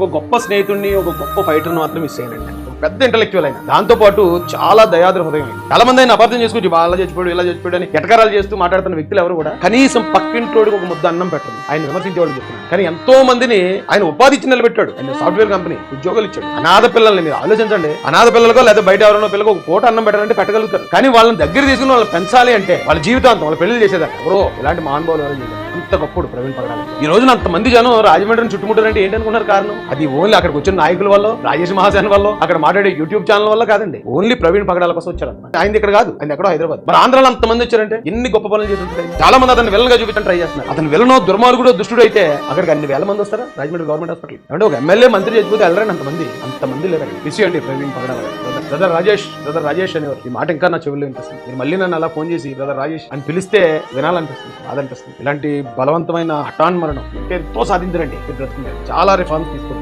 ఒక గొప్ప స్నేహితుడిని ఒక గొప్ప ఫైటర్ని మాత్రం మిస్ అయ్యానండి. పెద్ద ఇంటలెక్చువల్ అయిన. దాంతో పాటు చాలా దయాద్ర హృదయం చాలా మంది ఆయన అపార్థం చేసుకుంటే వాళ్ళ చచ్చిపోయాడు ఇలా చచ్చిపోయాడు అని ఎటకరాలు చేస్తూ మాట్లాడుతున్న వ్యక్తులు ఎవరు కూడా కనీసం పక్కింటోడికి ఒక ముద్ద అన్నం పెట్టండి ఆయన విమర్శించేవాళ్ళు చెప్తున్నారు. కానీ ఎంతో మందిని ఆయన ఉపాధి ఇచ్చి నిలబెట్టాడు. ఆయన సాఫ్ట్వేర్ కంపెనీ ఉద్యోగాలు ఇచ్చాడు. అనాథ పిల్లల్ని మీరు ఆలోచించండి. అనాథ పిల్లలకో లేదా బయట ఎవరైనా పిల్లలకు ఒక పూట అన్నం పెట్టాలంటే పెట్టగలుగుతారు. కానీ వాళ్ళని దగ్గర తీసుకుని వాళ్ళని పెంచాలి అంటే వాళ్ళ జీవితాంతం వాళ్ళ పెళ్ళి చేసేదాకా ఎవరో ఇలాంటి మహానుభావులు ఎవరు అంత గొప్పడు ప్రవీణ్ పగడాలి. ఈ రోజున అంతమంది జనం రాజమండ్రిని చుట్టుముట్టారంటే ఏంటనుకున్నారు కారణం? అది ఓన్లీ అక్కడికి వచ్చిన నాయకుల వల్ల రాజేష్ మహాసేన్ వల్ల అక్కడ మాట్లాడే యూట్యూబ్ ఛానల్ వల్ల కాదండి. ఓన్లీ ప్రవీణ్ పగడాల కోసం వచ్చారు ఆయన ఇక్కడ కాదు ఆయన ఎక్కడో హైదరాబాద్. మరి ఆంధ్రాలో అంతమంది వచ్చారంటే ఎన్ని గొప్ప పనులు చేసి ఉంటారు చాలా మంది అతను విలన్గా చూపించడం ట్రై చేస్తున్నారు. అతను విలనో దుర్మార్గుడు దుష్టుడు అయితే అక్కడికి అన్ని వేల మంది వస్తారా? Rajahmundry government hospital. అంటే ఒక ఎమ్మెల్యే మంత్రి చచ్చిపోతే వెళ్ళరండి అంతమంది అంతమంది లేరు బిసి అండి ప్రవీణ్ పగడాల బ్రదర్ రాజేష్ బ్రదర్ రాజేష్ అనేవారు. ఈ మాట ఇంకా నా చెవుల్లో వినిపిస్తుంది. మీరు మళ్ళీ నన్ను అలా ఫోన్ చేసి బ్రదర్ రాజేష్ అని పిలిస్తే వినాలనిపిస్తుంది బాధనిపిస్తుంది. ఇలాంటి బలవంతమైన హఠాన్ మరణం. ఎంతో సాధించరండి. ఈ చాలా రిఫార్మ్స్ తీసుకుంది